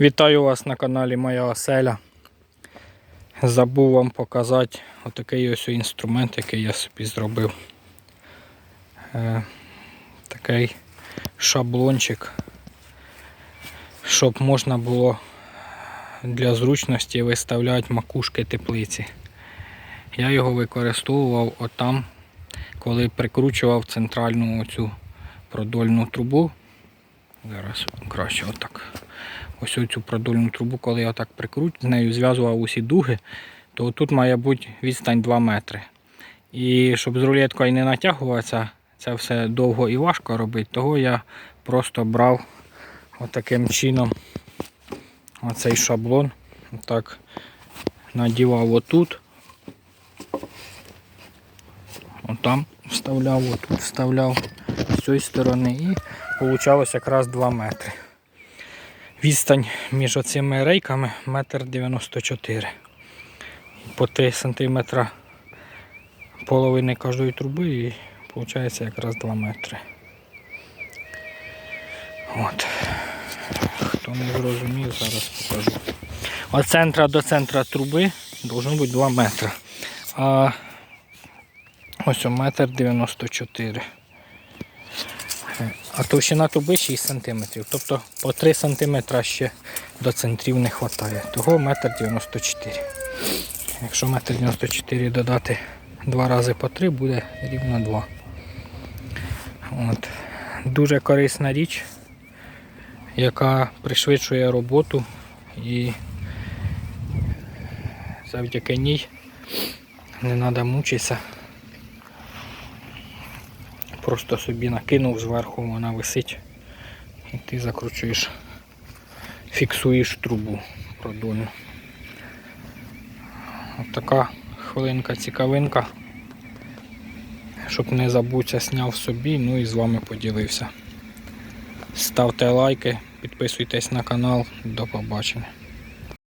Вітаю вас на каналі Моя Оселя. Забув вам показати отакий ось інструмент, який я собі зробив. Е, такий шаблончик, щоб можна було для зручності виставляти макушки теплиці. Я його використовував отам, коли прикручував центральну оцю продольну трубу. Зараз краще отак. Ось цю продольну трубу, коли я так прикручу, з нею зв'язував усі дуги, то тут має бути відстань 2 метри. І щоб з рулеткою не натягуватися, це все довго і важко робити, того я просто брав отаким чином оцей шаблон, отак надівав отут, отам вставляв, отут вставляв з цієї сторони і вийшло якраз 2 метри. Відстань між оцими рейками 1,94 м. По 3 см половини кожної труби і виходить якраз 2 метри. От. Хто не зрозумів, зараз покажу. Від центра до центра труби должно бути 2 метри. А ось 1,94 м. А товщина труби 6 см. Тобто по 3 см ще до центрів не вистачає. Того 1,94 м. Якщо 1,94 м додати 2 рази по 3, буде рівно 2. От. Дуже корисна річ, яка пришвидшує роботу і завдяки ній не треба мучитися. Просто собі накинув зверху, вона висить і ти закручуєш, фіксуєш трубу продольну. От така хвилинка цікавинка. Щоб не забутися, зняв собі, ну і з вами поділився. Ставте лайки, підписуйтесь на канал, до побачення.